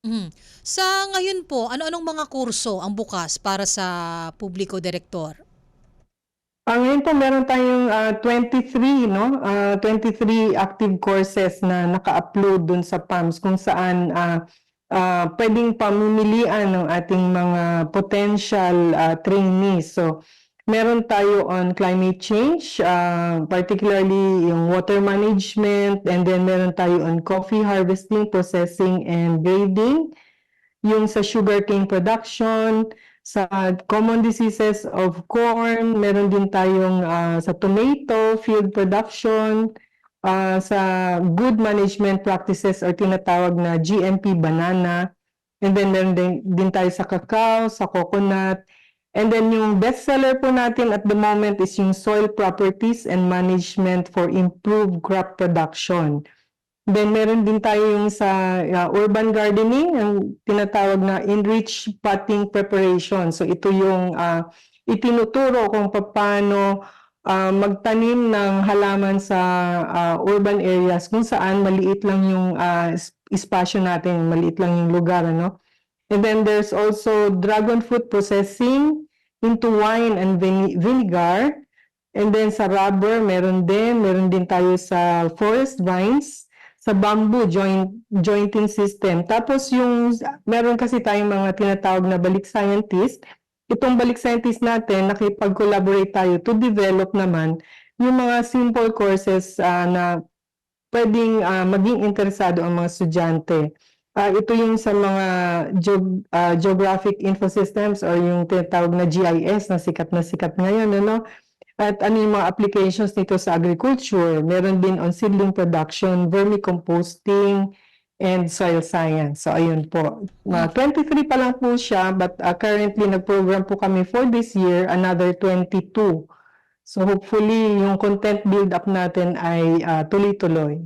Mhm. Sa ngayon po, ano-anong mga kurso ang bukas para sa publiko, direktor? Ah, ngayon po meron tayong ah, 23 no, ah, 23 active courses na naka-upload dun sa PAMS kung saan ah, ah, pwedeng pamimilian ng ating mga potential ah, trainees. So, meron tayo on climate change, ah, particularly yung water management, and then meron tayo on coffee harvesting, processing, and grading. Yung sa sugarcane production, sa common diseases of corn, meron din tayong ah, sa tomato field production, ah, sa good management practices or tinatawag na GMP banana. And then meron din, din tayo sa cacao, sa coconut. And then yung bestseller po natin at the moment is yung soil properties and management for improved crop production. Then meron din tayo yung sa uh, urban gardening, ang tinatawag na enriched potting preparation. So ito yung uh, itinuturo kung paano uh, magtanim ng halaman sa uh, urban areas kung saan maliit lang yung uh, es- espasyo natin, maliit lang yung lugar, ano? And then there's also dragon fruit processing into wine and vinegar. And then sa rubber, meron din. Meron din tayo sa forest vines, sa bamboo joint, jointing system. Tapos yung, meron kasi tayong mga tinatawag na balik scientist. Itong balik scientist natin, nakipag-collaborate tayo to develop naman yung mga simple courses ah, na pwedeng ah, maging interesado ang mga estudyante. Ah, ito yung sa mga geog- ah, geographic infosystems or yung tinatawag na GIS na sikat na sikat ngayon, ano? At ano yung mga applications nito sa agriculture? Meron din on seedling production, vermicomposting, and soil science. So, ayun po. Uh, 23 pa lang po siya, but ah, currently nag-program po kami for this year, another 22. So, hopefully, yung content build-up natin ay ah, tuloy-tuloy.